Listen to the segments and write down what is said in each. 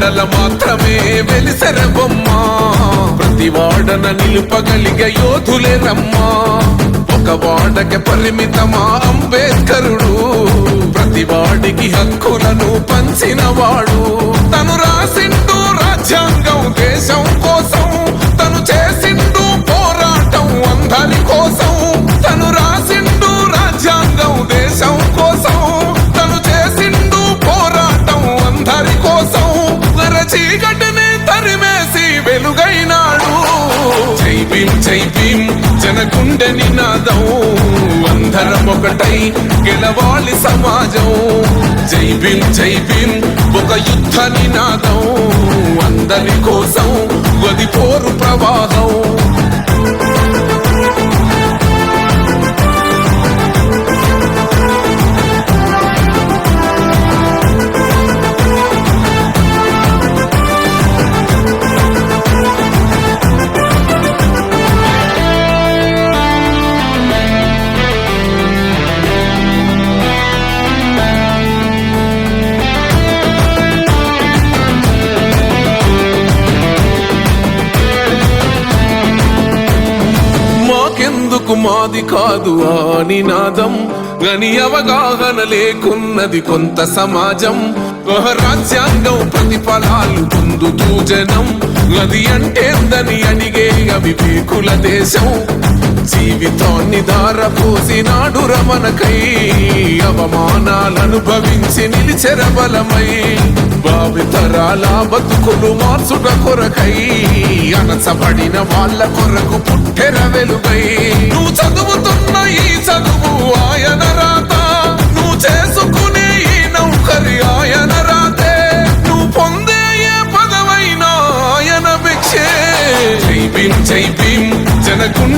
వాడల మాత్రమే వెలిసెర బొమ్మ ప్రతి వాడన నిలుపగలిగే యోధులే ఒక వాడకి పరిమితమా అంబేద్కరుడు? ప్రతి వాడికి హక్కులను పంచినవాడు. తను రాసిండు రాజ్యాంగం దేశం కోసం చీకటిని తరిమేసి వెలుగైనాడు. జై భీం జై భీం నినాదం. అందరం ఒకటై గెలవాలి సమాజం. జై భీం జై భీం ఒక యుద్ధ నినాదం. అందరి మాకెందుకు మాది కాదు ఆ నినాదం. గని అవగాహన లేకున్నది కొంత సమాజం. రాజ్యాంగం ప్రతిఫలాలు పొందుతూ జనం. అది అంటేందని అడిగే అవివేకుల దేశం. జీవితాన్ని ధారపోసినాడు రమణకై అవమానాలనుభవించి నిలిచెర బలమై. భావితరాల బతుకులు మార్చుట కొరకై అనసబడిన వాళ్ళ కొరకు పుట్టెర వెలుగై. నువ్వు చదువుతున్న ఈ చదువు ఆయన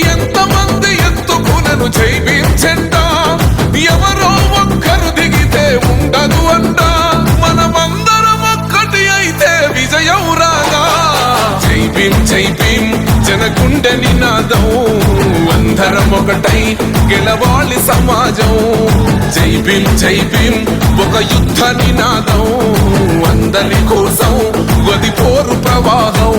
ఎంతమంది ఎత్తుకునను జైవించండా? ఎవరో ఒక్కరు దిగితే ఉండదు అంట. మనమందరం ఒక్కటి అయితే విజయం రాగా జై భీం జై భీం నినాదం. అందరం ఒకటై గెలవాలి సమాజం. జై భీం ఒక యుద్ధ నినాదం. అందరి కోసం గది పోరు ప్రవాహం.